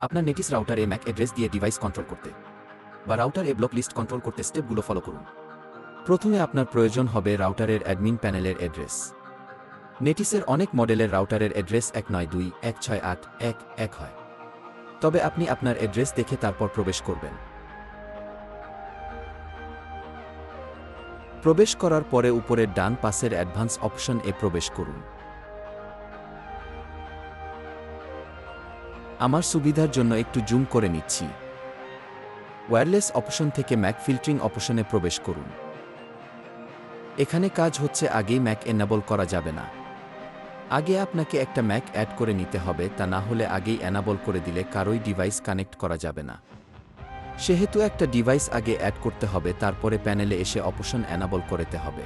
আপনার নেটিস রাউটারে ম্যাক অ্যাড্রেস দিয়ে ডিভাইস কন্ট্রোল করতে। বা রাউটার ব্লক লিস্ট কন্ট্রোল করতে স্টেপগুলো ফলো করুন। প্রথমে আপনার প্রয়োজন হবে রাউটারের অ্যাডমিন প্যানেলের অ্যাড্রেস। নেটিসের অনেক মডেলের রাউটারের অ্যাড্রেস এক নয় দুই, এক ছয় আট, এক এক হয়। তবে আপনি আপনার অ্যাড্রেস দেখে তারপর প্রবেশ করবেন। প্রবেশ করার পরে উপরের ডান পাশের অ্যাডভান্স অপশন এ প্রবেশ করুন। আমার সুবিধার জন্য একটু জুম করে নিচ্ছি। ওয়্যারলেস অপশন থেকে ম্যাক ফিল্টারিং অপশনে প্রবেশ করুন। এখানে কাজ হচ্ছে আগেই ম্যাক এনাবল করা যাবে না। আগে আপনাকে একটা ম্যাক অ্যাড করে নিতে হবে, তা না হলে আগেই এনাবল করে দিলে কারোই ডিভাইস কানেক্ট করা যাবে না। সেহেতু একটা ডিভাইস আগে অ্যাড করতে হবে, তারপরে প্যানেলে এসে অপশন এনাবল করতে হবে।